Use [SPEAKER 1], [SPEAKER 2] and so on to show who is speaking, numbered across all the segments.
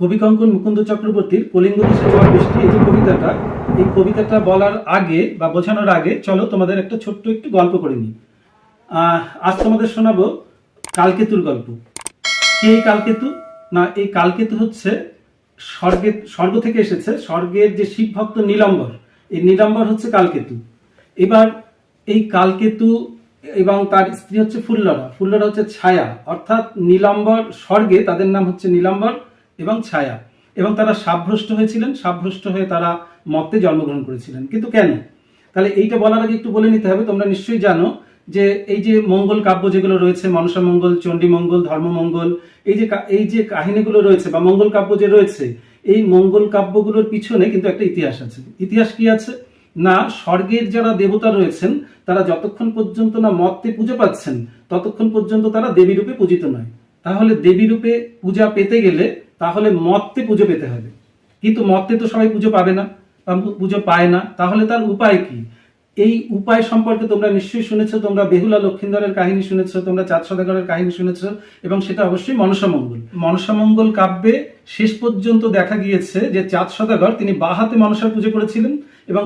[SPEAKER 1] কবি কঙ্কন মুকুন্দ চক্রবর্তীর কলিঙ্গ দেশে জল বৃষ্টি এই যে কবিতাটা, এই কবিতাটা বলার আগে বা বোঝানোর আগে চলো তোমাদের একটা ছোট্ট একটু গল্প করে নিই। আজ তোমাদের শোনাবো কালকেতুর গল্প। কে এই কালকেতু? না, এই কালকেতু হচ্ছে স্বর্গে, স্বর্গ থেকে এসেছে, স্বর্গের যে শিব ভক্ত নীলাম্বর, এই নীলাম্বর হচ্ছে কালকেতু। এবার এই কালকেতু এবং তার স্ত্রী হচ্ছে ফুল্লরা। ফুল্লরা হচ্ছে ছায়া। অর্থাৎ নীলাম্বর স্বর্গে, তাদের নাম হচ্ছে নীলাম্বর এবং ছায়া। এবং তারা সাভ্রষ্ট হয়েছিলেন সাভ্রষ্ট হয়ে তারা মর্তে জন্মগ্রহণ করেছিলেন। কিন্তু কেন? তাহলে এইটা বলার আগে একটু বলে নিতে হবে, তোমরা নিশ্চয়ই জানো যে এই যে মঙ্গল কাব্য যেগুলো রয়েছে, মনসা মঙ্গল, চণ্ডী মঙ্গল ধর্মমঙ্গল এই যে এই যে কাহিনীগুলো রয়েছে বা মঙ্গল কাব্য যে রয়েছে, এই মঙ্গল কাব্যগুলোর পিছনে কিন্তু একটা ইতিহাস আছে। ইতিহাস কি আছে? না, স্বর্গের যারা দেবতা রয়েছেন, তারা যতক্ষণ পর্যন্ত না মর্তে পুজো পাচ্ছেন, ততক্ষণ পর্যন্ত তারা দেবী রূপে পূজিত নয়। তাহলে দেবী রূপে পূজা পেতে গেলে তাহলে মর্তে পুজো পেতে হবে। কিন্তু মর্তে তো সবাই পুজো পাবে না পুজো পায় না। তাহলে তার উপায় কি? এই উপায় সম্পর্কে তোমরা নিশ্চয়ই শুনেছো, তোমরা বেহুলা লক্ষিন্দরের কাহিনী শুনেছো, তোমরা চাঁদ সদাগরের কাহিনী শুনেছো, এবং সেটা অবশ্যই মনসামঙ্গল। মনসামঙ্গল কাব্যে শেষ পর্যন্ত দেখা গিয়েছে যে চাঁদ সদাগর তিনি বাহাতে মনসার পুজো করেছিলেন, এবং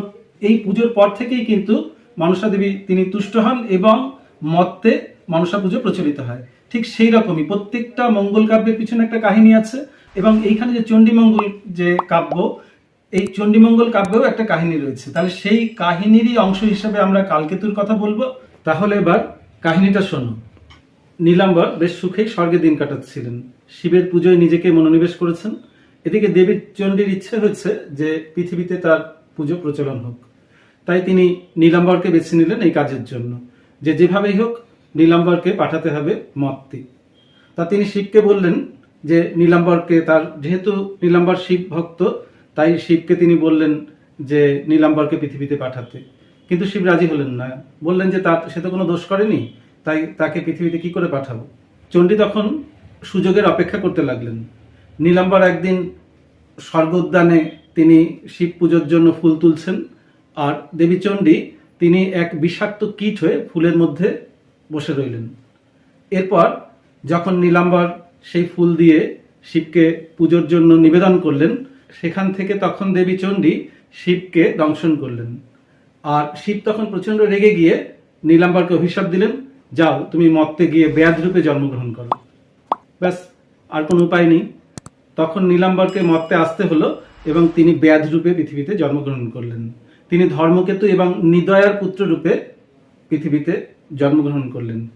[SPEAKER 1] এই পুজোর পর থেকেই কিন্তু মনসা দেবী তিনি তুষ্ট হন এবং মত্তে মনসা পুজো প্রচলিত হয়। ঠিক সেই রকমই প্রত্যেকটা মঙ্গল কাব্যের পিছনে একটা কাহিনী আছে। এবং এইখানে যে চণ্ডীমঙ্গল যে কাব্য, এই চণ্ডীমঙ্গল কাব্যেও একটা কাহিনী রয়েছে। তাহলে সেই কাহিনীরই অংশ হিসেবে আমরা কালকেতুর কথা বলব। তাহলে এবার কাহিনীটা শোনো। নীলাম্বর বেশ সুখেই স্বর্গে দিন কাটাচ্ছিলেন। শিবের পুজোয় নিজেকে মনোনিবেশ করেছেন। এদিকে দেবীর চণ্ডীর ইচ্ছে হয়েছে যে পৃথিবীতে তার পুজো প্রচলন হোক। তাই তিনি নীলাম্বরকে বেছে নিলেন এই কাজের জন্য। যে যেভাবেই হোক, নীলাম্বরকে পাঠাতে হবে মত্তি। তা তিনি শিবকে বললেন যে নীলাম্বরকে তার, যেহেতু নীলাম্বর শিব ভক্ত, তাই শিবকে তিনি বললেন যে নীলাম্বরকে পৃথিবীতে পাঠাতে। কিন্তু শিব রাজি হলেন না। বললেন যে তার, সে তো কোনো দোষ করেনি, তাই তাকে পৃথিবীতে কি করে পাঠাবো? চণ্ডী তখন সুযোগের অপেক্ষা করতে লাগলেন। নীলাম্বর একদিন স্বর্গ উদ্যানে তিনি শিব পুজোর জন্য ফুল তুলছেন, আর দেবী চণ্ডী তিনি এক বিষাক্ত কীট হয়ে ফুলের মধ্যে বসে রইলেন। এরপর যখন নীলাম্বর সেই ফুল দিয়ে শিবকে পুজোর জন্য নিবেদন করলেন। সেখান থেকে তখন দেবী চণ্ডী শিবকে দংশন করলেন। আর শিব তখন প্রচণ্ড রেগে গিয়ে নীলাম্বরকে অভিশাপ দিলেন, যাও, তুমি মত্তে গিয়ে ব্যাধ রূপে জন্মগ্রহণ করো। ব্যাস, আর কোনো উপায় নেই। তখন নীলাম্বরকে মর্তে আসতে হলো এবং তিনি ব্যাধ রূপে পৃথিবীতে জন্মগ্রহণ করলেন। তিনি ধর্মকেতু এবং নিদয়ার পুত্র রূপে পৃথিবীতে জন্মগ্রহণ করলেন।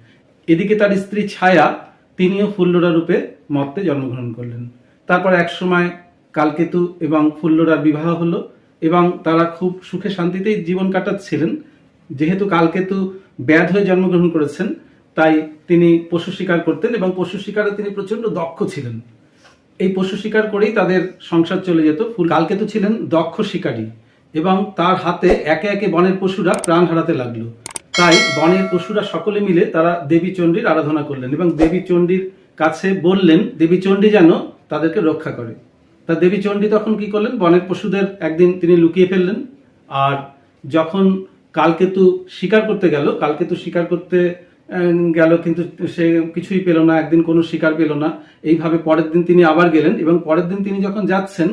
[SPEAKER 1] এদিকে তার স্ত্রী ছায়া তিনিও ফুল্লরা রূপে মর্তে জন্মগ্রহণ করলেন। তারপর এক সময় কালকেতু এবং ফুল্লরার বিবাহ হলো এবং তারা খুব সুখে শান্তিতেই জীবন কাটাচ্ছিলেন। যেহেতু কালকেতু ব্যাধ হয়ে জন্মগ্রহণ করেছেন, তাই তিনি পশু শিকার করতেন এবং পশু শিকারে তিনি প্রচণ্ড দক্ষ ছিলেন। এই পশু শিকার করেই তাদের সংসার চলে যেত। ফুল কালকেতু ছিলেন দক্ষ শিকারী এবং তার হাতে একে একে বনের পশুরা প্রাণ হারাতে লাগল। তাই বনের পশুরা সকলে মিলে তারা দেবী চণ্ডীর আরাধনা করলেন এবং দেবী চণ্ডীর কাছে বললেন, দেবী চণ্ডী যেন তাদেরকে রক্ষা করে। তা দেবী চণ্ডী তখন কি করলেন? বনের পশুদের একদিন তিনি লুকিয়ে ফেললেন আর যখন কালকেতু শিকার করতে গেল, কালকেতু শিকার করতে গেল কিন্তু সে কিছুই পেল না, একদিন কোনো শিকার পেল না। এইভাবে পরের দিন তিনি আবার গেলেন এবং পরের দিন তিনি যখন যাচ্ছেন,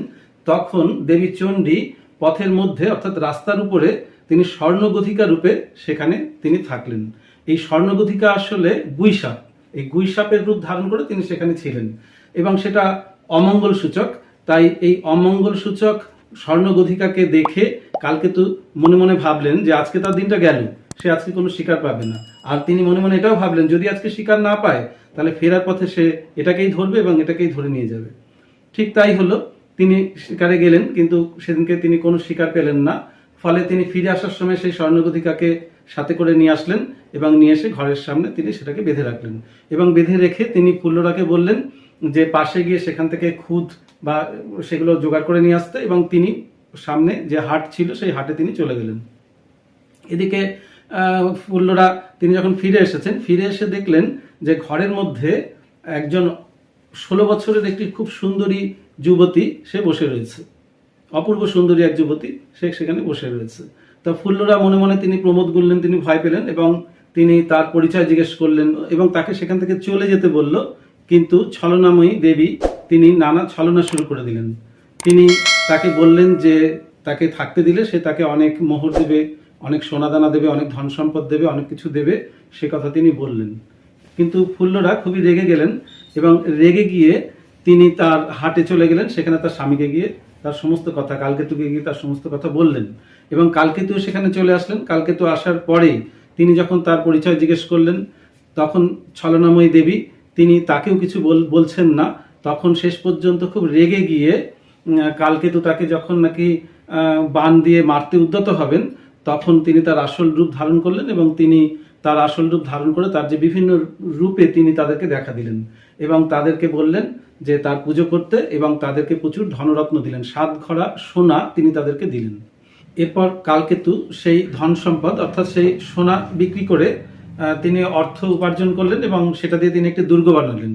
[SPEAKER 1] তখন দেবী চণ্ডী পথের মধ্যে, অর্থাৎ রাস্তার উপরে, তিনি স্বর্ণগধিকা রূপে সেখানে তিনি থাকলেন। এই স্বর্ণগধিকা আসলে গুইসাপ। এই গুইসাপের রূপ ধারণ করে তিনি সেখানে ছিলেন। এবং সেটা অমঙ্গল সূচক। তাই এই অমঙ্গল সূচক স্বর্ণগধিকাকে দেখে কালকে তো মনে মনে ভাবলেন যে আজকে তার দিনটা গেল। সে আজকে কোনো শিকার পাবে না। আর তিনি মনে মনে এটাও ভাবলেন, যদি আজকে শিকার না পায়, তাহলে ফেরার পথে সে এটাকেই ধরবে এবং এটাকেই ধরে নিয়ে যাবে। ঠিক তাই হলো তিনি শিকারে গেলেন, কিন্তু সেদিনকে তিনি কোনো শিকার পেলেন না। ফলে তিনি ফিরে আসার সময় সেই স্বর্ণগতিকাকে সাথে করে নিয়ে আসলেন এবং নিয়ে এসে ঘরের সামনে তিনি সেটাকে বেঁধে রাখলেন। এবং বেঁধে রেখে তিনি ফুল্লরাকে বললেন যে, পাশে গিয়ে সেখান থেকে খুদ বা সেগুলো জোগাড় করে নিয়ে আসতে। এবং তিনি সামনে যে হাট ছিল, সেই হাটে তিনি চলে গেলেন। এদিকে ফুল্লরা, তিনি যখন ফিরে এসেছেন, ফিরে এসে দেখলেন যে ঘরের মধ্যে একজন ষোলো বছরের একটি খুব সুন্দরী যুবতী, সে বসে রয়েছে। অপূর্ব সুন্দরী এক যুবতী, সে সেখানে বসে রয়েছে। তা ফুল্লরা মনে মনে তিনি প্রমোদ গুনলেন, তিনি ভয় পেলেন এবং তিনি তার পরিচয় জিজ্ঞেস করলেন এবং তাকে সেখান থেকে চলে যেতে বলল, কিন্তু ছলনাময়ী দেবী তিনি নানা ছলনা শুরু করে দিলেন। তিনি তাকে বললেন যে তাকে থাকতে দিলে সে তাকে অনেক মোহর দেবে, অনেক সোনাদানা দেবে, অনেক ধন সম্পদ দেবে, অনেক কিছু দেবে, সে কথা তিনি বললেন। কিন্তু ফুল্লরা খুবই রেগে গেলেন এবং রেগে গিয়ে তিনি তার হাটে চলে গেলেন, সেখানে তার স্বামীকে গিয়ে তার সমস্ত কথা, কালকেতুকে গিয়ে তার সমস্ত কথা বললেন। এবং কালকেতু সেখানে চলে আসলেন। কালকেতু আসার পরে তিনি যখন তার পরিচয় জিজ্ঞেস করলেন, তখন ছলনাময়ী দেবী, তিনি তাকেও কিছু বল- বলছেন না। তখন শেষ পর্যন্ত খুব রেগে গিয়ে কালকেতু তাকে যখন নাকি বান দিয়ে মারতে উদ্যত হবেন, তখন তিনি তার আসল রূপ ধারণ করলেন এবং তিনি তার আসল রূপ ধারণ করে তার যে বিভিন্ন রূপে তিনি তাদেরকে দেখা দিলেন এবং তাদেরকে বললেন যে তার পুজো করতে এবং তাদেরকে প্রচুর ধনরত্ন দিলেন। সাত ঘড়া, সোনা তিনি তাদেরকে দিলেন। এরপর কালকেতু সেই ধন সম্পদ, অর্থাৎ সেই সোনা বিক্রি করে তিনি অর্থ উপার্জন করলেন এবং সেটা দিয়ে তিনি একটি দুর্গ বানালেন।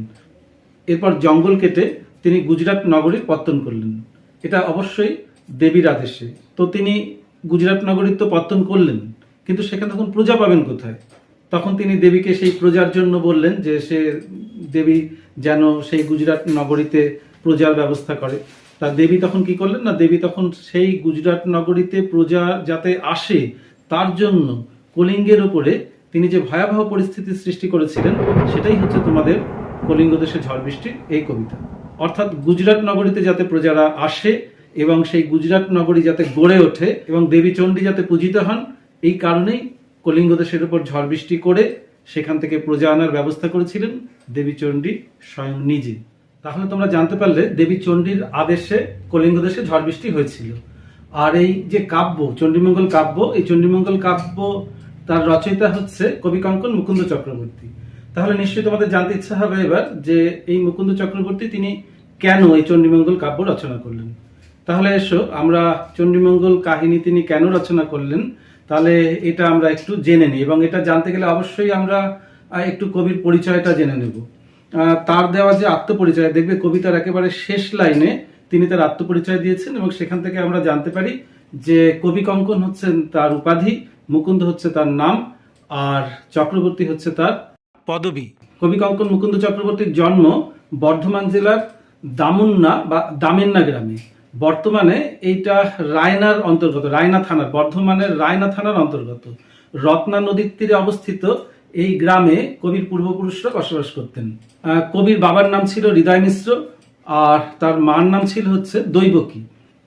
[SPEAKER 1] এরপর জঙ্গল কেটে তিনি গুজরাট নগরীর পত্তন করলেন। এটা অবশ্যই দেবীর আদেশে। তো তিনি গুজরাট নগরীর তো পত্তন করলেন, কিন্তু সেখানে তখন প্রজা পাবেন কোথায়? তখন তিনি দেবীকে সেই প্রজার জন্য বললেন যে সে দেবী যেন সেই গুজরাট নগরীতে প্রজার ব্যবস্থা করে। তা দেবী তখন কি করলেন না, দেবী তখন সেই গুজরাট নগরীতে প্রজা যাতে আসে তার জন্য কলিঙ্গের ওপরে তিনি যে ভয়াবহ পরিস্থিতির সৃষ্টি করেছিলেন, সেটাই হচ্ছে তোমাদের কলিঙ্গ দেশে ঝড় বৃষ্টির এই কবিতা। অর্থাৎ গুজরাট নগরীতে যাতে প্রজারা আসে এবং সেই গুজরাট নগরী যাতে গড়ে ওঠে এবং দেবী চণ্ডী যাতে পূজিত হন, এই কারণেই কলিঙ্গ দেশের উপর ঝড় বৃষ্টি করে সেখান থেকে প্রজা আনার ব্যবস্থা করেছিলেন দেবী চণ্ডী স্বয়ং নিজে। তাহলে তোমরা জানতে পারলে দেবী চণ্ডীর আদেশে কলিঙ্গ দেশে ঝড় বৃষ্টি হয়েছিল। আর এই যে কাব্য, চণ্ডীমঙ্গল কাব্য, এই চণ্ডীমঙ্গল কাব্য তার রচয়িতা হচ্ছে কবি কঙ্কন মুকুন্দ চক্রবর্তী। তাহলে নিশ্চয়ই তোমাদের জানতে ইচ্ছা হবে এবার যে এই মুকুন্দ চক্রবর্তী তিনি কেন এই চণ্ডীমঙ্গল কাব্য রচনা করলেন। তাহলে এসো, আমরা চণ্ডীমঙ্গল কাহিনী তিনি কেন রচনা করলেন তাহলে এটা আমরা একটু জেনে নিই এবং এটা জানতে গেলে অবশ্যই আমরা একটু কবির পরিচয়টা জেনে নেব। তার দেওয়া যে আত্মপরিচয়, দেখবে কবিতার একেবারে শেষ লাইনে তিনি তার আত্মপরিচয় দিয়েছেন এবং সেখান থেকে আমরা জানতে পারি যে কবি কঙ্কন হচ্ছেন তার উপাধি, মুকুন্দ হচ্ছে তার নাম, আর চক্রবর্তী হচ্ছে তার পদবী। কবি কঙ্কন মুকুন্দ চক্রবর্তীর জন্ম বর্ধমান জেলার দামুন্না বা দামেন্না গ্রামে। বর্তমানে এইটা রায়নার অন্তর্গত, রায়না থানার বর্ধমানের রায়না থানার অন্তর্গত। রত্না নদীর তীরে অবস্থিত এই গ্রামে কবির পূর্বপুরুষরা বসবাস করতেন। কবির বাবার নাম ছিল হৃদয় মিশ্র আর তার মার নাম ছিল হচ্ছে দৈবকী।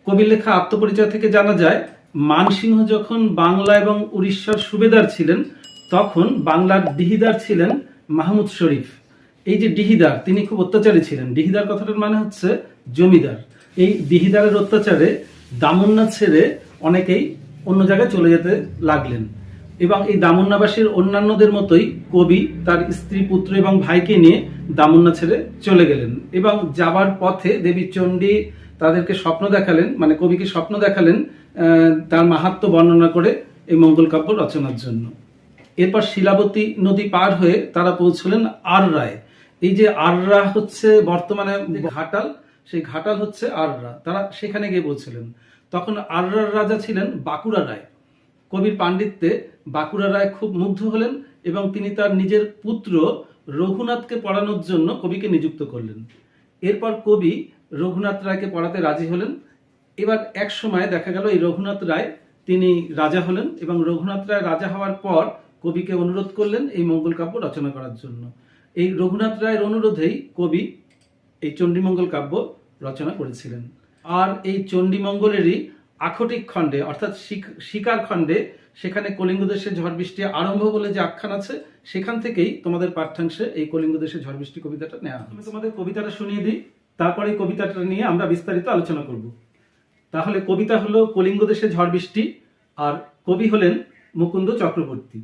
[SPEAKER 1] কবির লেখা আত্মপরিচয় থেকে জানা যায়, মানসিংহ যখন বাংলা এবং উড়িষ্যার সুবেদার ছিলেন, তখন বাংলার ডিহিদার ছিলেন মাহমুদ শরীফ। এই যে ডিহিদার, তিনি খুব অত্যাচারী ছিলেন। ডিহিদার কথাটার মানে হচ্ছে জমিদার। এই দিহিদারের অত্যাচারে দামুন্না ছেড়ে অনেকেই অন্য জায়গায় চলে যেতে লাগলেন। এবং এই দামন্নাবাসীর অন্যান্যদের মতোই কবি তার স্ত্রী, পুত্র এবং ভাইকে নিয়ে দামুন্না ছেড়ে চলে গেলেন এবং যাবার পথে দেবী চণ্ডী তাদেরকে স্বপ্ন দেখালেন মানে কবিকে স্বপ্ন দেখালেন তার মাহাত্ম্য বর্ণনা করে এই মঙ্গল কাব্য রচনার জন্য। এরপর শিলাবতী নদী পার হয়ে তারা পৌঁছলেন আর রায় এই যে আররা হচ্ছে বর্তমানে ঘাটাল সেই ঘাটাল হচ্ছে আররা। তারা সেখানে গিয়ে বলছিলেন, তখন আররার রাজা ছিলেন বাঁকুড়া রায়। কবির পাণ্ডিত্যে বাঁকুড়া রায় খুব মুগ্ধ হলেন এবং তিনি তার নিজের পুত্র রঘুনাথকে পড়ানোর জন্য কবিকে নিযুক্ত করলেন। এরপর কবি রঘুনাথ রায়কে পড়াতে রাজি হলেন। এবার এক সময় দেখা গেল, এই রঘুনাথ রায় তিনি রাজা হলেন এবং রঘুনাথ রায় রাজা হওয়ার পর কবিকে অনুরোধ করলেন এই মঙ্গল কাব্য রচনা করার জন্য। এই রঘুনাথ রায়ের অনুরোধেই কবি এই চণ্ডীমঙ্গল কাব্য রচনা করেছিলেন। আর এই চণ্ডীমঙ্গলেরই আখটিক খণ্ডে, অর্থাৎ শিক- শিকার খণ্ডে, সেখানে কলিঙ্গ দেশে ঝড় বৃষ্টি আরম্ভ বলে যে আখ্যান আছে, সেখান থেকেই তোমাদের পাঠ্যাংশে এই কলিঙ্গ দেশে ঝড় বৃষ্টি কবিতাটা নেওয়া আমি তোমাদের কবিতাটা শুনিয়ে দিই, তারপরে কবিতাটা নিয়ে আমরা বিস্তারিত আলোচনা করব। তাহলে কবিতা হলো কলিঙ্গ দেশে ঝড় বৃষ্টি, আর কবি হলেন মুকুন্দ চক্রবর্তী।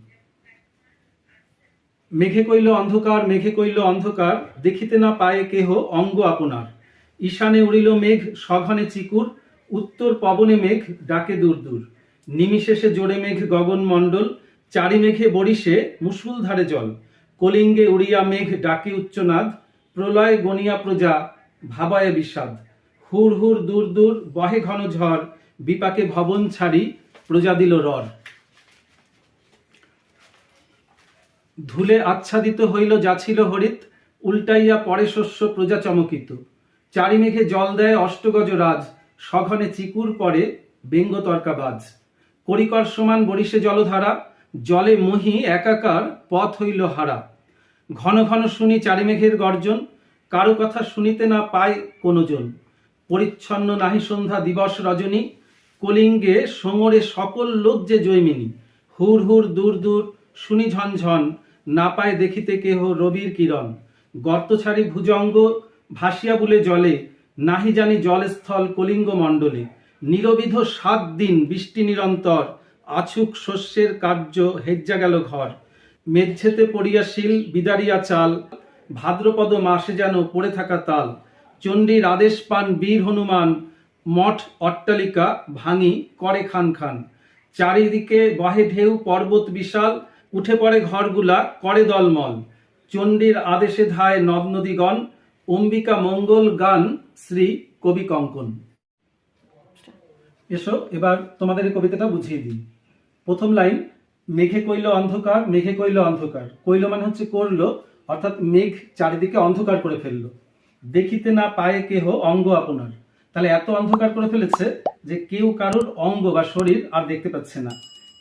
[SPEAKER 1] মেঘে কইল অন্ধকার, মেঘে কইল অন্ধকার, দেখিতে না পায়ে কেহ অঙ্গ আপনার। ঈশানে উড়িল মেঘ, সঘনে চিকুর, উত্তর পবনে মেঘ, ডাকে দূর দূর। নিমিশেষে জোরে মেঘ, গগন মণ্ডল, চারি মেঘে বরিশে মুসুল ধারে জল। কলিঙ্গে উড়িয়া মেঘ, ডাকে উচ্চনাদ প্রলয় গনিয়া প্রজা, ভাবায় বিষাদ। হুর হুর দূর দূর, বহে ঘন ঝড়, বিপাকে ভবন ছাড়ি, প্রজা দিল রর ধুলে আচ্ছাদিত হইল যা ছিল হরিত, উল্টাইয়া পরে শস্য প্রজা চমকিত। চারি মেঘে জল দেয় অষ্টগজ রাজ, সঘনে চিকুর পরে বেঙ্গ তর্কাবাজ। করিকর সমান বরিশে জলধারা, জলে মহি একাকার পথ হইল হারা। ঘন ঘন শুনি চারি মেঘের গর্জন, কারও কথা শুনিতে না পায় কোনো জন পরিচ্ছন্ন নাহি সন্ধ্যা দিবস রজনী, কলিঙ্গে সমরে সকল লোক যে জৈমিনী। হুর হুর দূর দূর শুনি ঝনঝন, না পায় দেখিতে কেহ রবির কিরণ। গর্ত ছাড়ি ভুজঙ্গ ভাসিয়া বলে জলে, নাহি জানি জলস্থল কলিঙ্গ মণ্ডলে। নিরবিধ সাত দিন বৃষ্টি নিরন্তর, আছুক শস্যের কার্য হেজ্জা গেল ঘর। মেঝেতে পড়িয়া শিল, বিদারিয়া চাল, ভাদ্রপদ মাসে যেন পড়ে থাকা তাল। চণ্ডীর আদেশ পান বীর হনুমান, মঠ অট্টালিকা ভাঙি করে খান খান। চারিদিকে বহে ঢেউ, পর্বত বিশাল, উঠে পড়ে ঘরগুলা, করে দলমল। চণ্ডীর আদেশে ধায় নদ নদীগণ অম্বিকা মঙ্গল গান, শ্রী কবি কঙ্কন। এসো, এবার তোমাদের এই কবিতাটা বুঝিয়ে দিই। প্রথম লাইন, মেঘে কইল অন্ধকার, মেঘে কইল অন্ধকার। কইল মানে হচ্ছে করল, অর্থাৎ মেঘ চারিদিকে অন্ধকার করে ফেলল। দেখিতে না পায়ে কেহ অঙ্গ আপনার। তাহলে এত অন্ধকার করে ফেলেছে যে কেউ কারোর অঙ্গ বা শরীর আর দেখতে পাচ্ছে না।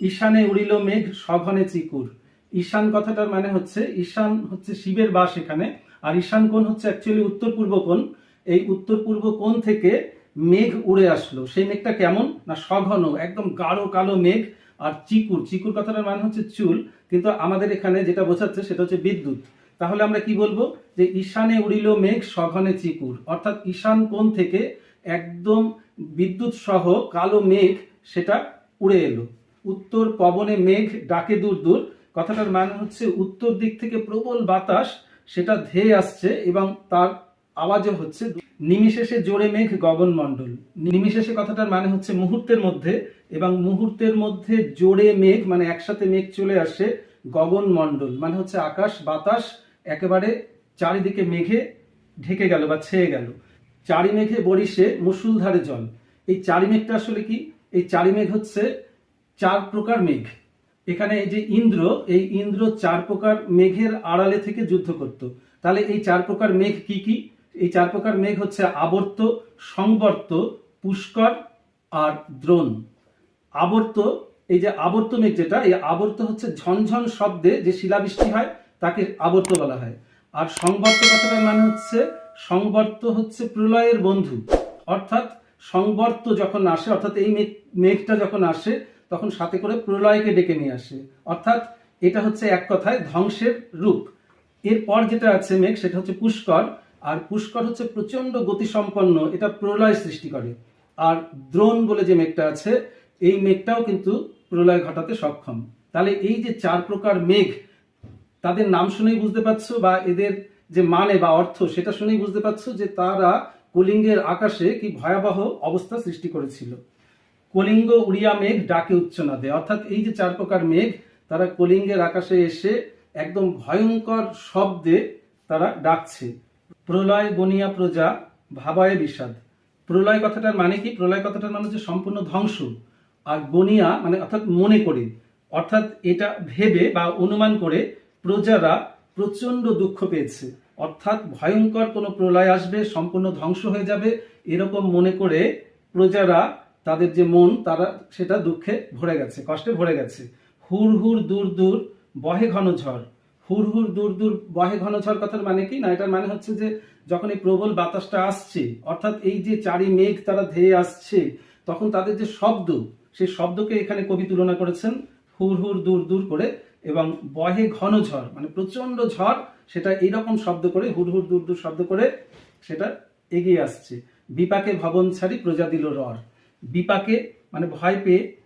[SPEAKER 1] ঈশানে উড়িল মেঘ, সঘনে চিকুর। ঈশান কথাটার মানে হচ্ছে, ঈশান হচ্ছে শিবের বাস এখানে। আর ঈশান কোণ হচ্ছে অ্যাকচুয়ালি উত্তর পূর্ব কোণ। এই উত্তর পূর্ব কোণ থেকে মেঘ উড়ে আসলো। সেই মেঘটা কেমন? না সঘন, একদম গাঢ় কালো মেঘ আর চিকুর। চিকুর কথাটার মানে হচ্ছে চুল। কিন্তু আমাদের এখানে যেটা বোঝাচ্ছে সেটা হচ্ছে বিদ্যুৎ। তাহলে আমরা কি বলব? যে ঈশানে উড়িল মেঘ, সঘনে চিকুর। অর্থাৎ ঈশান কোণ থেকে একদম বিদ্যুৎ সহ কালো মেঘ সেটা উড়ে এলো। উত্তর পবনে মেঘ, ডাকে দূর দূর। কথাটার মানে হচ্ছে উত্তর দিক থেকে প্রবল বাতাস সেটা ধেয়ে আসছে এবং তার আওয়াজও হচ্ছে নিমিশেষে জোরে মেঘ গগন মণ্ডল নিমিশেষে কথাটার মানে হচ্ছে মুহূর্তের মধ্যে এবং মুহূর্তের মধ্যে জোরে মেঘ মানে একসাথে মেঘ চলে আসে গগন মণ্ডল মানে হচ্ছে আকাশ, বাতাস একেবারে চারিদিকে মেঘে ঢেকে গেল বা ছেয়ে গেল। চারি মেঘে বরিশে মুসুলধারে জল। এই চারি মেঘটা আসলে কি? এই চারি মেঘ হচ্ছে চার প্রকার মেঘ। এখানে যে ইন্দ্র, এই ইন্দ্র চার প্রকার মেঘের আড়ালে থেকে যুদ্ধ করত। তাহলে এই চার প্রকার মেঘ কি কি? এই চার প্রকার মেঘ হচ্ছে আবর্ত, সংবর্ত, পুষ্কর আর দ্রোণ। আবর্ত, এই যে আবর্ত মেঘ যেটা, এই আবর্ত হচ্ছে ঝনঝন শব্দে যে শিলাবৃষ্টি হয়, তাকে আবর্ত বলা হয়। আর সংবর্ত কথাটার মানে হচ্ছে, সংবর্ত হচ্ছে প্রলয়ের বন্ধু। অর্থাৎ সংবর্ত যখন আসে, অর্থাৎ এই মেঘ মেঘটা যখন আসে তখন সাথে করে প্রলয়কে ডেকে নিয়ে আসে। অর্থাৎ এটা হচ্ছে এক কথায় ধ্বংসের রূপ। এরপর যেটা আছে মেঘ, সেটা হচ্ছে পুষ্কর। আর পুষ্কর হচ্ছে প্রচণ্ড গতিসম্পন্ন, এটা প্রলয় সৃষ্টি করে। আর দ্রোণ বলে যে মেঘটা আছে, এই মেঘটাও কিন্তু প্রলয় ঘটাতে সক্ষম। তাহলে এই যে চার প্রকার মেঘ, তাদের নাম শুনেই বুঝতে পারছ? বা এদের যে মানে বা অর্থ, সেটা শুনেই বুঝতে পারছ যে তারা কলিঙ্গের আকাশে কি ভয়াবহ অবস্থা সৃষ্টি করেছিল। কলিঙ্গ উড়িয়া মেঘ ডাকে উচ্চনাদে অর্থাৎ এই যে চার প্রকার মেঘ, তারা কলিঙ্গের আকাশে এসে একদম ভয়ঙ্কর শব্দে তারা ডাকছে। প্রলয় বনিয়া প্রজা, ভাবায় বিষাদ। প্রলয় কথাটার মানে কি? প্রলয় কথাটার মানে হচ্ছে সম্পূর্ণ ধ্বংস। আর বনিয়া মানে অর্থাৎ মনে করে। অর্থাৎ এটা ভেবে বা অনুমান করে প্রজারা প্রচণ্ড দুঃখ পেয়েছে। অর্থাৎ ভয়ঙ্কর কোনো প্রলয় আসবে, সম্পূর্ণ ধ্বংস হয়ে যাবে, এরকম মনে করে প্রজারা তাদের যে মন, তারা সেটা দুঃখে ভরে গেছে, কষ্টে ভরে গেছে। হুর হুর দূর দূর বহে ঘন ঝড়। হুর হুর দূর দূর বহে ঘন ঝড় কথার মানে কি? না, এটার মানে হচ্ছে যে যখন এই প্রবল বাতাসটা আসছে, অর্থাৎ এই যে চারি মেঘ তারা ধেয়ে আসছে, তখন তাদের যে শব্দ, সেই শব্দকে এখানে কবি তুলনা করেছেন হুর হুর দূর দূর করে এবং বহে ঘন ঝড় মানে প্রচণ্ড ঝড়, সেটা এইরকম শব্দ করে, হুর হুর দূর দূর শব্দ করে সেটা এগিয়ে আসছে। বিপাকে ভবন ছাড়ি প্রজা দিল রর বিপাকে মানে ভয় পেয়ে,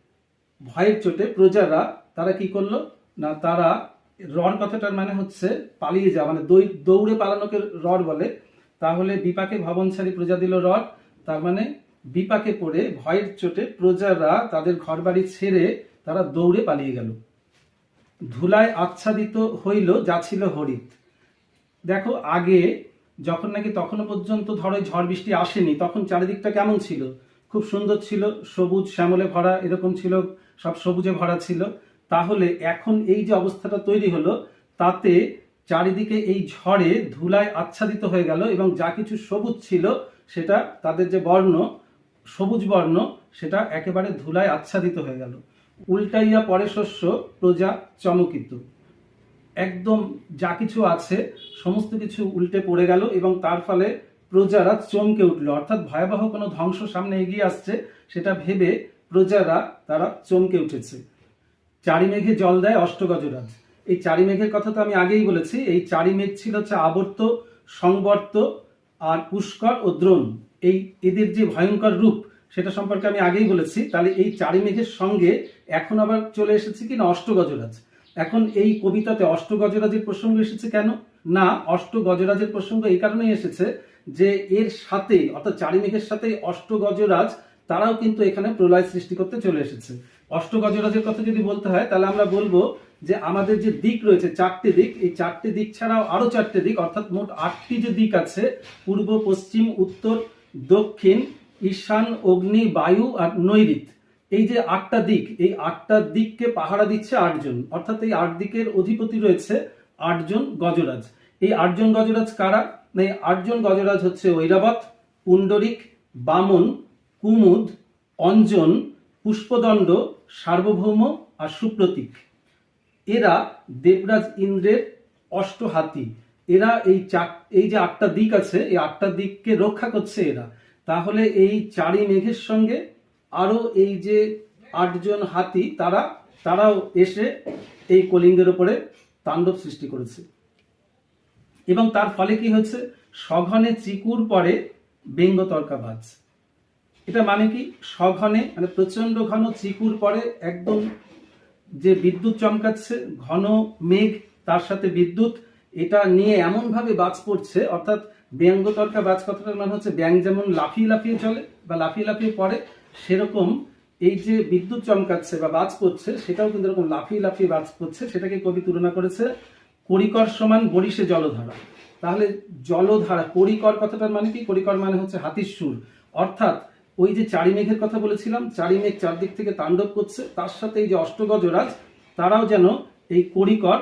[SPEAKER 1] ভয়ের চোটে প্রজারা, তারা কি করল? না, তারা রর কথাটার মানে হচ্ছে পালিয়ে যাওয়া মানে দৈ- দৌড়ে পালানোকে রড বলে। তাহলে বিপাকে ভবন ছাড়ি প্রজা দিল রড, তার মানে বিপাকে পড়ে, ভয়ের চোটে প্রজারা তাদের ঘরবাড়ি ছেড়ে তারা দৌড়ে পালিয়ে গেল। ধুলায় আচ্ছাদিত হইল, যা ছিল হরিত। দেখো, আগে যখন নাকি তখনও পর্যন্ত ধরো ঝড় বৃষ্টি আসেনি, তখন চারিদিকটা কেমন ছিল? খুব সুন্দর ছিল, সবুজ শ্যামলে ভরা এরকম ছিল, সব সবুজে ভরা ছিল। তাহলে এখন এই যে অবস্থাটা তৈরি হলো, তাতে চারিদিকে এই ঝড়ে ধুলায় আচ্ছাদিত হয়ে গেল এবং যা কিছু সবুজ ছিল সেটা, তাদের যে বর্ণ, সবুজ বর্ণ, সেটা একেবারে ধুলায় আচ্ছাদিত হয়ে গেল। উল্টাইয়া পরে শস্য, প্রজা চমকিত একদম যা কিছু আছে, সমস্ত কিছু উল্টে পড়ে গেল এবং তার ফলে প্রজারা চমকে উঠল। অর্থাৎ ভয়াবহ কোনো ধ্বংস সামনে এগিয়ে আসছে, সেটা ভেবে প্রজারা তারা চমকে উঠেছে। চারি মেঘে জল দেয় অষ্টগজরাজ। এই চারি মেঘের কথা তো আমি আগেই বলেছি, এই চারি মেঘ ছিল হচ্ছে আবর্ত, সংবর্ত আর পুষ্কর ও দ্রোণ। এই এদের যে ভয়ঙ্কর রূপ, সেটা সম্পর্কে আমি আগেই বলেছি, তাহলে এই চারি মেঘের সঙ্গে এখন আবার চলে এসেছে কি না অষ্টগজরাজ? এখন এই কবিতাতে অষ্টগজরাজের প্রসঙ্গ এসেছে কেন? না, অষ্টগজরাজের প্রসঙ্গ এই কারণেই এসেছে যে এর সাথে, অর্থাৎ চারি মেঘের সাথে অষ্টগজরাজ, তারাও কিন্তু এখানে প্রলয় সৃষ্টি করতে চলে এসেছে। অষ্টগজরাজের কথা যদি বলতে হয়, তাহলে আমরা বলব যে আমাদের যে দিক রয়েছে, চারটে দিক, এই চারটে দিক ছাড়াও আরও চারটে দিক, অর্থাৎ মোট আটটি যে দিক আছে, পূর্ব, পশ্চিম, উত্তর, দক্ষিণ, ঈশান, অগ্নি, বায়ু আর নৈরিত এই যে আটটা দিক, এই আটটা দিককে পাহারা দিচ্ছে আটজন। অর্থাৎ এই আট দিকের অধিপতি রয়েছে আটজন গজরাজ। এই আটজন গজরাজ কারা? এই আটজন গজরাজ হচ্ছে ঐরাবত, পুণ্ডরিক, বামন, কুমুদ, অঞ্জন, পুষ্পদণ্ড, সার্বভৌম আর সুপ্রতীক। এরা দেবরাজ ইন্দ্রের অষ্ট হাতি এরা এই চার, এই যে আটটা দিক আছে, এই আটটা দিককে রক্ষা করছে এরা। তাহলে এই চারি মেঘের সঙ্গে আরও এই যে আটজন হাতি, তারা, তারাও এসে এই কলিঙ্গের উপরে তাণ্ডব সৃষ্টি করেছে। এবং তার ফলে কি হচ্ছে? সঘনে চিকুর পরে বেঙ্গ তর্কাবাজ এটা মানে কি? সঘনে মানে প্রচণ্ড ঘন চিকুর পরে একদম যে বিদ্যুৎ চমকাচ্ছে, ঘন মেঘ, তার সাথে বিদ্যুৎ, এটা নিয়ে এমন ভাবে বাজ পড়ছে, অর্থাৎ ব্যঙ্গ তর্কা বাজ কথাটার মানে হচ্ছে ব্যাং যেমন লাফিয়ে লাফিয়ে চলে বা লাফিয়ে লাফিয়ে পড়ে, সেরকম এই যে বিদ্যুৎ চমকাচ্ছে বা বাজ পড়ছে, সেটাও কিন্তু এরকম লাফিয়ে লাফিয়ে বাজ পড়ছে, সেটাকে কবি তুলনা করেছে করিকর সমান বরিশে জলধারা। তাহলে জলধারা করিকর কথাটার মানে কি? করিকর মানে হচ্ছে হাতির সুর। অর্থাৎ ওই যে চারি মেঘের কথা বলেছিলাম চারি মেঘ চারদিক থেকে তাণ্ডব করছে, তার সাথে এই যে অষ্টগজরাজ, তারাও যেন এই করিকর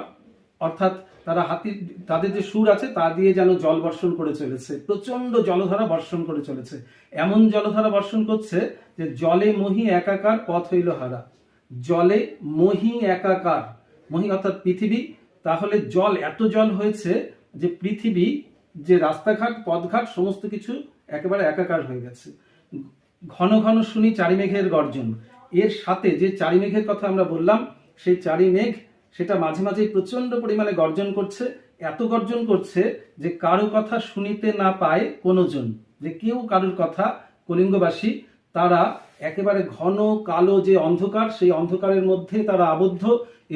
[SPEAKER 1] অর্থাৎ তারা হাতি তাদের যে সুর আছে, তা দিয়ে যেন জল বর্ষণ করে চলেছে প্রচণ্ড জলধারা বর্ষণ করে চলেছে। এমন জলধারা বর্ষণ করছে যে জলে মহি একাকার পথ হইল হারা। জলে মহি একাকার, মহি অর্থাৎ পৃথিবী তাহলে জল, এত জল হয়েছে যে পৃথিবী, যে রাস্তাঘাট, পথঘাট, সমস্ত কিছু একেবারে একাকার হয়ে গেছে। ঘন ঘন শুনি চারি মেঘের গর্জন। এর সাথে যে চারি মেঘের কথা আমরা বললাম, সেই চারি মেঘ সেটা মাঝে মাঝেই প্রচণ্ড পরিমাণে গর্জন করছে। এত গর্জন করছে যে কারও কথা শুনিতে না পায় কোনো জন। যে কেউ কারোর কথা, কলিঙ্গবাসী, তারা একেবারে ঘন কালো যে অন্ধকার, সেই অন্ধকারের মধ্যে তারা আবদ্ধ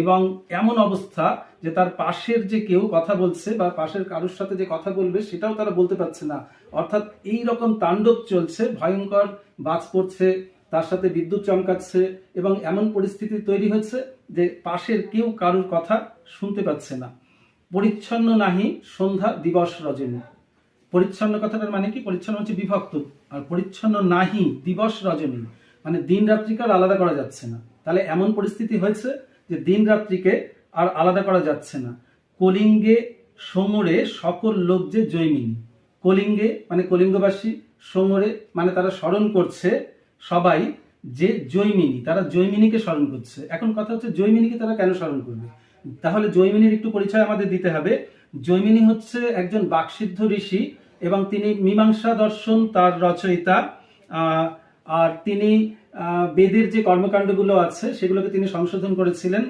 [SPEAKER 1] এবং এমন অবস্থা যে তার পাশের যে কেউ কথা বলছে বা পাশের কারোর সাথে যে কথা বলবে, সেটাও তারা বলতে পারছে না। অর্থাৎ এই রকম তাণ্ডব চলছে, ভয়ঙ্কর, বাজ পড়ছে, তার সাথে বিদ্যুৎ চমকাচ্ছে এবং এমন পরিস্থিতি তৈরি হচ্ছে যে পাশের কেউ কারোর কথা শুনতে পাচ্ছে না। পরিচ্ছন্ন নাহি, সন্ধ্যা দিবস রজনী। পরিচ্ছন্ন কথাটার মানে কি? পরিচ্ছন্ন হচ্ছে বিভক্ত। আর পরিচ্ছন্ন নাহি, দিবস রজনী। মানে দিন রাত্রিকে আলাদা করা যাচ্ছে না। তাহলে এমন পরিস্থিতি হয়েছে যে দিন রাত্রিকে আর আলাদা করা যাচ্ছে না। কলিঙ্গে সমরে সকল লোক যে জৈমিনী। কলিঙ্গে মানে কলিঙ্গবাসী, সমরে মানে তারা স্মরণ করছে সবাই যে জৈমিনী, তারা জৈমিনীকে স্মরণ করছে। এখন কথা হচ্ছে জৈমিনীকে তারা কেন স্মরণ করবে? তাহলে জৈমিনীর একটু পরিচয় আমাদের দিতে হবে। জৈমিনী হচ্ছে একজন বাকসিদ্ধ ঋষি এবং তিনি মীমাংসা দর্শন তার রচয়িতা আর তিনি বেদের যে কর্মকাণ্ডগুলো আছে সেগুলোকে তিনি সংশোধন করেছিলেন।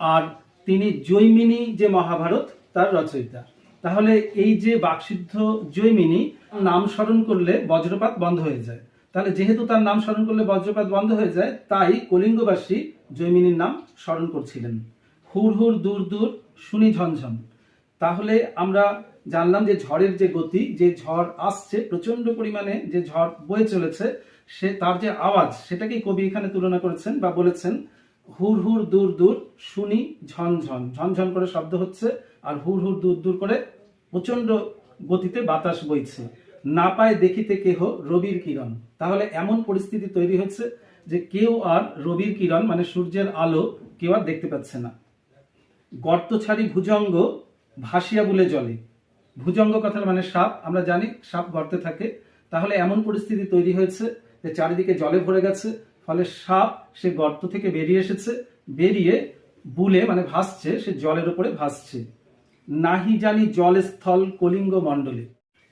[SPEAKER 1] আর তিনি জৈমিনী যে মহাভারত তার রচয়িতা। তাহলে এই যে বাকসিদ্ধ জৈমিনী নাম স্মরণ করলে বজ্রপাত বন্ধ হয়ে যায়। তাহলে যেহেতু তার নাম স্মরণ করলে বজ্রপাত বন্ধ হয়ে যায় তাই কলিঙ্গবাসী জৈমিনীর নাম স্মরণ করছিলেন। হুর হুর দূর দূর শুনি ঝনঝন। তাহলে আমরা জানলাম যে ঝড়ের যে গতি যে ঝড় আসছে প্রচণ্ড পরিমাণে যে ঝড় বয়ে চলেছে সে তার যে আওয়াজ সেটাকেই কবি এখানে তুলনা করেছেন বা বলেছেন হুর হুর দূর দূর শুনি ঝনঝন ঝনঝন করে শব্দ হচ্ছে আর হুর হুর দূর দূর করে প্রচণ্ড গতিতে বাতাস বইছে। না পায় দেখিতে কেহ রবির কিরণ। তাহলে এমন পরিস্থিতি তৈরি হচ্ছে যে কেউ আর রবির কিরণ মানে সূর্যের আলো, কেউ আর দেখতে পাচ্ছে না। গর্ত ছাড়ি ভুজঙ্গ ভাসিয়া বলে জলে ভুজঙ্গ কথার মানে সাপ। আমরা জানি সাপ গর্তে থাকে। তাহলে এমন পরিস্থিতি তৈরি হয়েছে যে চারিদিকে জলে ভরে গেছে। ফলে সাপ সে গর্ত থেকে বেরিয়ে এসেছে, বেরিয়ে বুলে মানে ভাসছে, সে জলের উপরে ভাসছে। নাহি জানি জলস্থল কলিঙ্গ মণ্ডলে।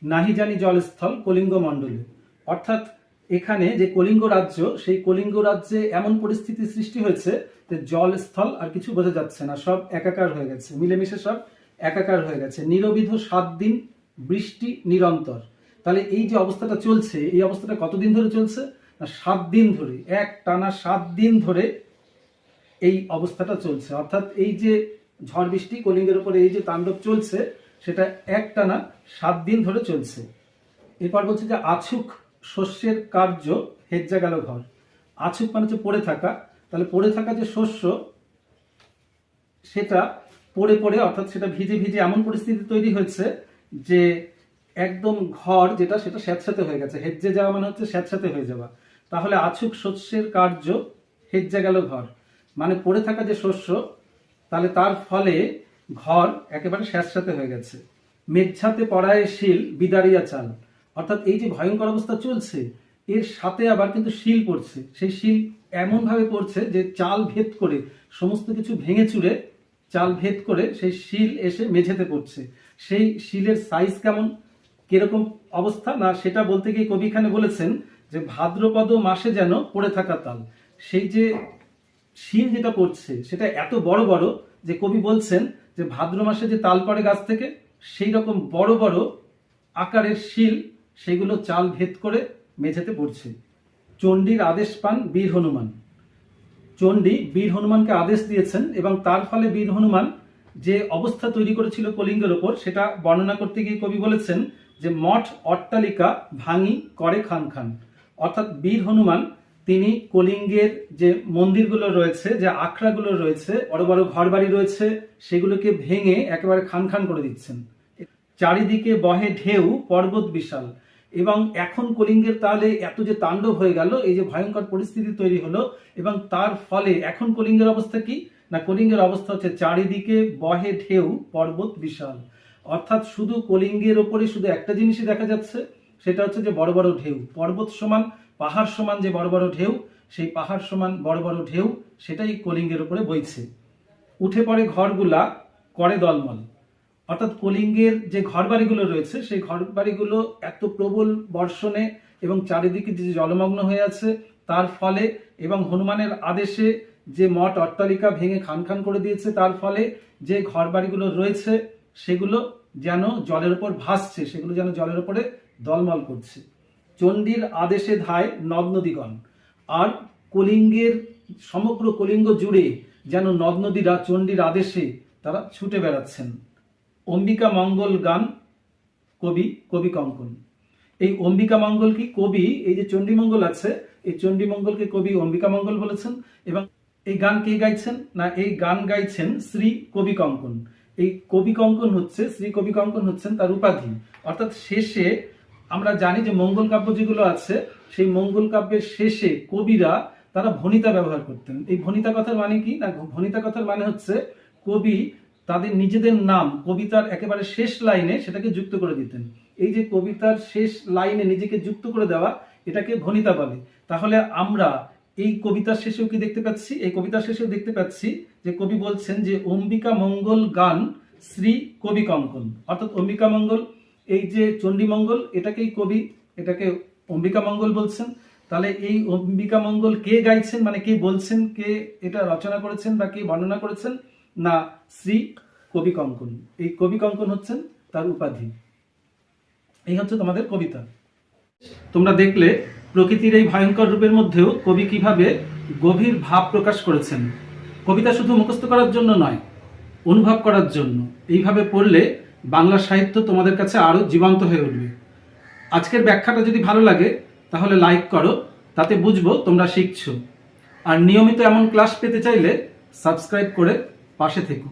[SPEAKER 1] নাহি জানি জলস্থল কলিঙ্গ মণ্ডলে। অর্থাৎ এখানে যে কলিঙ্গ রাজ্য, সেই কলিঙ্গ রাজ্যে এমন পরিস্থিতি সৃষ্টি হয়েছে যে জলস্থল আর কিছু বোঝা যাচ্ছে না, সব একাকার হয়ে গেছে, মিলেমিশে সব একাকার হয়ে গেছে। নিরবিধ সাত দিন বৃষ্টি নিরন্তর। তাহলে এই যে অবস্থাটা চলছে, এই অবস্থাটা কতদিন ধরে চলছে? সাত দিন ধরে, এক টানা সাত দিন ধরে এই অবস্থাটা চলছে। অর্থাৎ এই যে ঝড় বৃষ্টি, কলিঙ্গের উপরে এই যে তাণ্ডব চলছে, সেটা এক টানা সাত দিন ধরে চলছে। এরপর বলছে যে আছুক শস্যের কার্য, হেজ্জা গেল ঘর। আছুক মানে হচ্ছে পড়ে থাকা। তাহলে পড়ে থাকা যে শস্য, সেটা পড়ে পড়ে, অর্থাৎ সেটা ভিজে ভিজে এমন পরিস্থিতি তৈরি হয়েছে যে একদম ঘর যেটা, সেটা স্যাঁতস্যাঁতে হয়ে গেছে। হেজ্জে যাওয়া মানে হচ্ছে স্যাঁতস্যাঁতে হয়ে যাওয়া। তাহলে আছুক শস্যের কার্য, হেজ্জা গেল ঘর। মানে পড়ে থাকা যে শস্য, তাহলে তার ফলে ঘর একেবারে স্যাঁতস্যাঁতে হয়ে গেছে। মেঘছাতে পড়ায় শিল, বিদারিয়া চাল। অর্থাৎ এই যে ভয়ঙ্কর অবস্থা চলছে, এর সাথে আবার কিন্তু শিল পড়ছে। সেই শিল এমনভাবে পড়ছে যে চাল ভেদ করে, সমস্ত কিছু ভেঙে চুরে চাল ভেদ করে সেই শিল এসে মেঝেতে পড়ছে। সেই শিলের সাইজ কেমন, কীরকম অবস্থা, না সেটা বলতে গিয়ে কবি এখানে বলেছেন যে ভাদ্রপদ মাসে যেন পড়ে থাকা তাল। সেই যে শিল যেটা পড়ছে, সেটা এত বড় বড় যে কবি বলছেন যে ভাদ্র মাসে যে তাল পড়ে গাছ থেকে, সেই রকম বড় বড় আকারের শিল সেগুলো চাল ভেদ করে মেঝেতে পড়ছে। চণ্ডীর আদেশ পান বীর হনুমান। চণ্ডী বীর হনুমানকে আদেশ দিয়েছেন এবং তার ফলে বীর হনুমান যে অবস্থা তৈরি করেছিল কলিঙ্গের ওপর, সেটা বর্ণনা করতে গিয়ে কবি বলেছেন যে, মঠ অট্টালিকা ভাঙি করে খান খান। অর্থাৎ বীর হনুমান, তিনি কলিঙ্গের যে মন্দিরগুলো রয়েছে, যে আখড়াগুলো রয়েছে, বড় বড় ঘর বাড়ি রয়েছে, সেগুলোকে ভেঙে একেবারে খান খান করে দিচ্ছেন। চারিদিকে বহে ঢেউ, পর্বত বিশাল। এবং এখন কলিঙ্গের তাহলে এত যে তাণ্ডব হয়ে গেল, এই যে ভয়ঙ্কর পরিস্থিতি তৈরি হলো, এবং তার ফলে এখন কলিঙ্গের অবস্থা কি? না, কলিঙ্গের অবস্থা হচ্ছে চারিদিকে বহে ঢেউ, পর্বত বিশাল। অর্থাৎ শুধু কলিঙ্গের ওপরে শুধু একটা জিনিসই দেখা যাচ্ছে সেটা হচ্ছে যে বড় বড় ঢেউ। পর্বত সমান, পাহাড় সমান যে বড় বড় ঢেউ, সেই পাহাড় সমান বড় বড় ঢেউ, সেটাই কলিঙ্গের উপরে বইছে। উঠে পড়ে ঘরগুলা, করে দলমল। অর্থাৎ কলিঙ্গের যে ঘরবাড়িগুলো রয়েছে, সেই ঘরবাড়িগুলো এত প্রবল বর্ষণে এবং চারিদিকে যে জলমগ্ন হয়ে আছে, তার ফলে এবং হনুমানের আদেশে যে মঠ অট্টালিকা ভেঙে খান খান করে দিয়েছে, তার ফলে যে ঘরবাড়িগুলো রয়েছে, সেগুলো যেন জলের উপর ভাসছে, সেগুলো যেন জলের উপরে দলমল করছে। চণ্ডীর আদেশে ধায় নদ নদীগণ, আর কলিঙ্গের, সমগ্র কলিঙ্গ জুড়ে যেন নদ নদীরা চণ্ডীর আদেশে তারা ছুটে বেড়াচ্ছেন। অম্বিকা মঙ্গল গান, কবি কবি কঙ্কন। এই অম্বিকা মঙ্গল কি কবি? এই যে চণ্ডীমঙ্গল আছে, এই চণ্ডীমঙ্গলকে কবি অম্বিকা মঙ্গল বলেছেন, এবং এই গান কে গাইছেন? না, এই গান গাইছেন শ্রী কবি কঙ্কন। এই কবি কঙ্কন হচ্ছে, শ্রী কবি কঙ্কন হচ্ছেন তার উপাধি। অর্থাৎ শেষে আমরা জানি যে মঙ্গল কাব্য যেগুলো আছে, সেই মঙ্গল কাব্যের শেষে কবিরা তারা ভনিতা ব্যবহার করতেন। এই ভনিতা কথার মানে কি? না, ভনিতা কথার মানে হচ্ছে কবি তাদের নিজেদের নাম, কবিতার একেবারে শেষ লাইনে সেটাকে যুক্ত করে দিতেন। এই যে কবিতার শেষ লাইনে নিজেকে যুক্ত করে দেওয়া, এটাকে ভনিতা বলে। তাহলে আমরা এই কবিতার শেষেও কি দেখতে পাচ্ছি? এই কবিতার শেষেও দেখতে পাচ্ছি যে কবি বলছেন যে, অম্বিকা মঙ্গল গান শ্রী কবি কঙ্কন। অর্থাৎ অম্বিকা মঙ্গল, এই যে চণ্ডীমঙ্গল এটাকেই কবি, এটাকে অম্বিকা মঙ্গল বলছেন। তাহলে এই অম্বিকা মঙ্গল কে গাইছেন? মানে কে বলছেন? কে এটা রচনা করেছেন বা কে বর্ণনা করেছেন? না, শ্রী কবি কঙ্কন। এই কবি কঙ্কন হচ্ছেন তার উপাধি। এই হচ্ছে তোমাদের কবিতা। তোমরা দেখলে প্রকৃতির এই ভয়ঙ্কর রূপের মধ্যেও কবি কীভাবে গভীর ভাব প্রকাশ করেছেন, কবিতা শুধু মুখস্থ করার জন্য নয়, অনুভব করার জন্য। এইভাবে পড়লে বাংলা সাহিত্য তোমাদের কাছে আরও জীবন্ত হয়ে উঠবে। আজকের ব্যাখ্যাটা যদি ভালো লাগে, তাহলে লাইক করো, তাতে বুঝব তোমরা শিখছো। আর নিয়মিত এমন ক্লাস পেতে চাইলে সাবস্ক্রাইব করে পাশে থেকো।